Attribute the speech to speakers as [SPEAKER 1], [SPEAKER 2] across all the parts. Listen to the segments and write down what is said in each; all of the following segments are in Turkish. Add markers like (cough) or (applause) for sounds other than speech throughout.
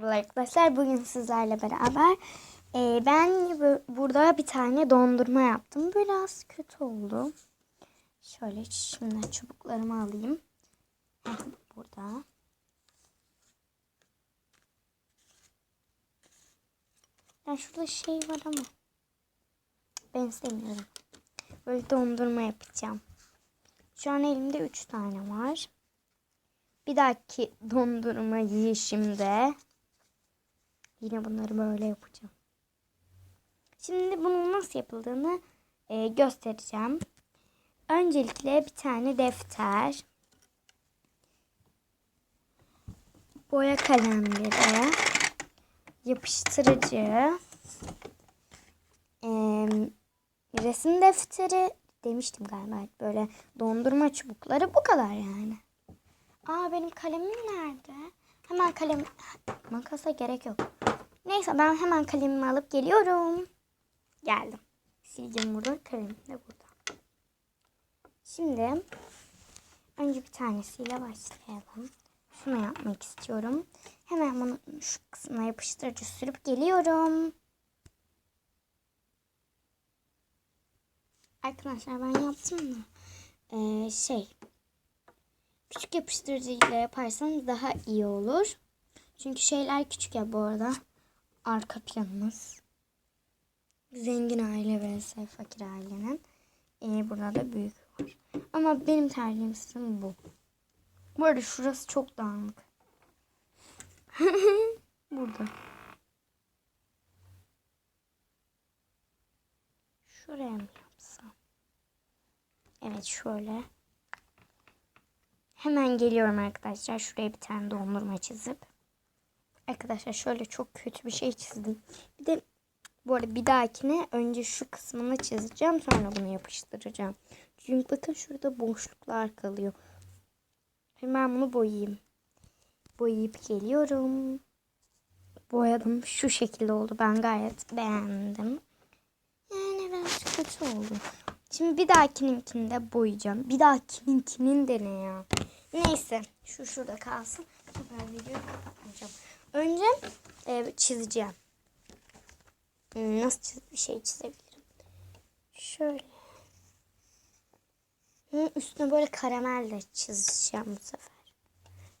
[SPEAKER 1] Merhaba arkadaşlar bugün sizlerle beraber e, ben bu- burada bir tane dondurma yaptım. Biraz kötü oldu. Şöyle şimdi çubuklarımı alayım. Heh, Burada. Ya şurada şey var ama ben istemiyorum. Böyle dondurma yapacağım. Şu an elimde 3 tane var. Bir dahaki dondurma yiyişimde yine bunları böyle yapacağım. Şimdi bunun nasıl yapıldığını e, göstereceğim. Öncelikle bir tane defter, boya kalemleri, yapıştırıcı, e, resim defteri demiştim galiba böyle dondurma çubukları bu kadar yani. Aa benim kalemim nerede? Hemen kalem makasa gerek yok. Neyse ben hemen kalemimi alıp geliyorum. Geldim. Sileceğim burada. Kalemim de burada. Şimdi önce bir tanesiyle başlayalım. Şunu yapmak istiyorum. Hemen bunu şu kısmına yapıştırıcı sürüp geliyorum. Arkadaşlar ben yaptım mı? Ee, şey küçük yapıştırıcıyla yaparsanız daha iyi olur. Çünkü şeyler küçük ya bu arada. Arka planımız. Zengin aile vs fakir ailenin. Ee, burada da büyük var. Ama benim tercihim sizin bu. Bu arada şurası çok dağınık. (laughs) burada. Şuraya mı yapsam? Evet şöyle. Hemen geliyorum arkadaşlar. Şuraya bir tane dondurma çizip. Arkadaşlar şöyle çok kötü bir şey çizdim. Bir de bu arada bir dahakine önce şu kısmını çizeceğim. Sonra bunu yapıştıracağım. Çünkü bakın şurada boşluklar kalıyor. Hemen bunu boyayayım. Boyayıp geliyorum. Boyadım. Şu şekilde oldu. Ben gayet beğendim. Yani biraz kötü oldu. Şimdi bir dahakininkini de boyayacağım. Bir dahakininkinin de ne ya? Neyse. Şu şurada kalsın. Ben videoyu kapatmayacağım. Önce e, çizeceğim. Hmm, Nasıl çiz bir şey çizebilirim? Şöyle. Üstüne böyle karamelle çizeceğim bu sefer.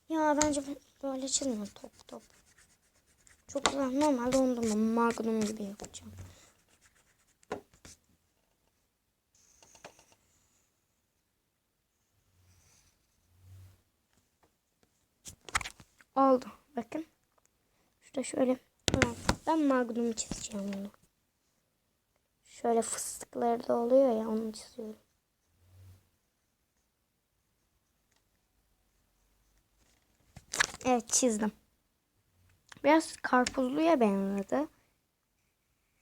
[SPEAKER 1] Ya bence böyle çizmiyorum top top. Çok güzel. Normal dondurma magnum gibi yapacağım. Oldu. Bakın. Şurada şöyle. Ben magnum çizeceğim bunu. Şöyle fıstıkları da oluyor ya onu çiziyorum. Evet çizdim. Biraz karpuzluya benzedi.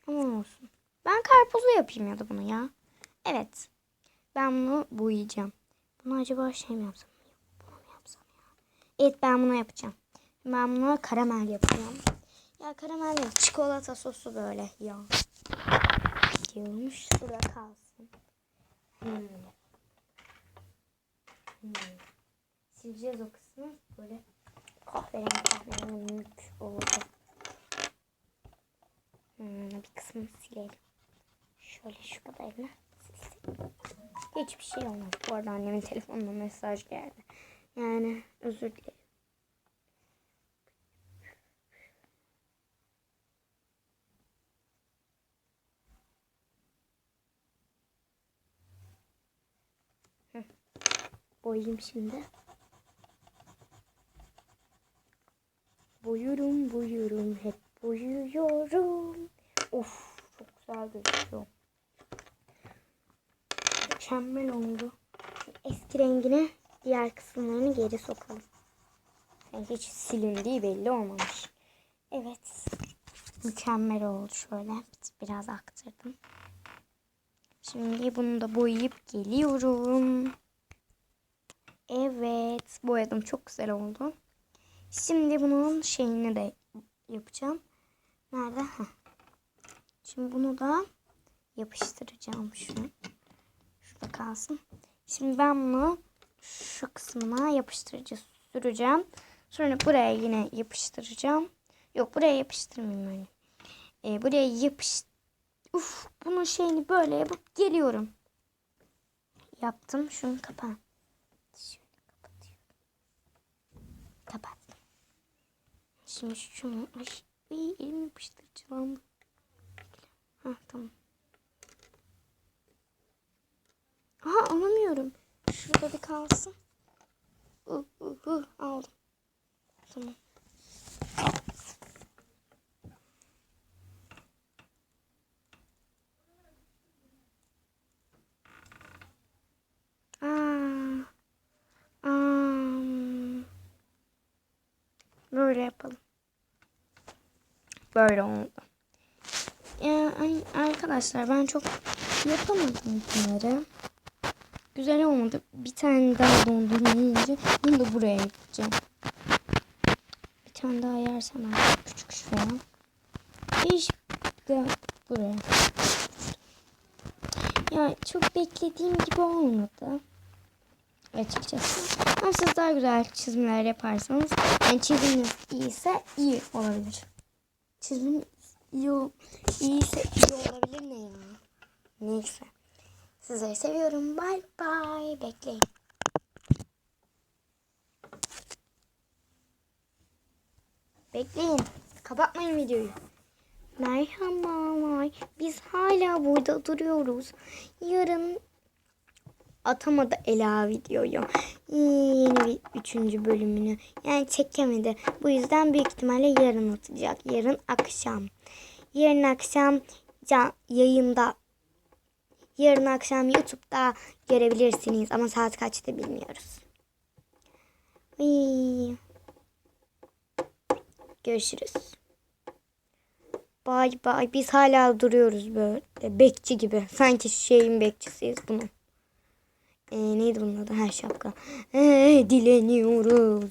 [SPEAKER 1] Ama olsun. Ben karpuzlu yapayım ya da bunu ya. Evet. Ben bunu boyayacağım. Bunu acaba şey mi yapsam? Bunu mu yapsam ya? Evet ben bunu yapacağım. Ben bunu karamel yapacağım. Ya karamel değil, çikolata sosu böyle ya. Diyormuş. Şurada kalsın. Hmm. Hmm. Sileceğiz o kısmı. Böyle kahverengi kahverengi oldu. Hmm, bir kısmını silelim. Şöyle şu kadarını silsin. Hiçbir şey olmaz. Bu arada annemin telefonuna mesaj geldi. Yani özür dilerim. Boyayayım şimdi. Boyuyorum, boyuyorum, hep boyuyorum. Of, çok güzel gözüküyor. Mükemmel oldu. Eski rengine diğer kısımlarını geri sokalım. Yani hiç silindiği belli olmamış. Evet. Mükemmel oldu şöyle. Biraz aktırdım. Şimdi bunu da boyayıp geliyorum. Evet. Boyadım. Çok güzel oldu. Şimdi bunun şeyini de yapacağım. Nerede? Heh. Şimdi bunu da yapıştıracağım şunu. Şurada kalsın. Şimdi ben bunu şu kısmına yapıştırıcı süreceğim. Sonra buraya yine yapıştıracağım. Yok buraya yapıştırmayayım öyle. Ee, buraya yapış... Uf bunun şeyini böyle yapıp geliyorum. Yaptım. Şunu kapa. Şimdi şunu... Ay, ay elim yapıştırıcılandı. Ha tamam. Aha alamıyorum. Şurada bir kalsın. Uh, uh, uh, aldım. Tamam. Aa, am. Böyle yapalım. Böyle oldu. Ya, ay, arkadaşlar ben çok yapamadım bunları. Güzel olmadı. Bir tane daha dondurma yiyince bunu da buraya gideceğim. Bir tane daha yersem artık küçük şuraya. İş de buraya. Ya çok beklediğim gibi olmadı. Açıkçası. Ama siz daha güzel çizimler yaparsanız yani çiziminiz iyiyse iyi olabilir. Çiziminiz iyi, iyiyse iyi olabilir ne ya? Neyse. Sizleri seviyorum. Bye bye. Bekleyin. Bekleyin. Kapatmayın videoyu. Merhabalar. Biz hala burada duruyoruz. Yarın atamadı Ela videoyu. Yeni bir üçüncü bölümünü. Yani çekemedi. Bu yüzden büyük ihtimalle yarın atacak. Yarın akşam. Yarın akşam can, yayında Yarın akşam YouTube'da görebilirsiniz ama saat kaçta bilmiyoruz. Ay. Görüşürüz. Bay bay. Biz hala duruyoruz böyle bekçi gibi. Sanki şeyin bekçisiyiz bunun. Ee, neydi bunun adı? Her şapka. Ee, dileniyoruz.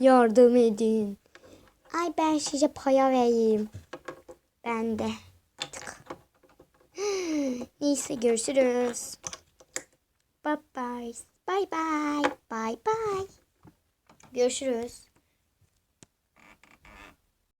[SPEAKER 1] Yardım edin. Ay ben size paya vereyim. Ben de. Tık. (gasps) Neyse görüşürüz. Bye bye. Bye bye. Bye bye. Görüşürüz.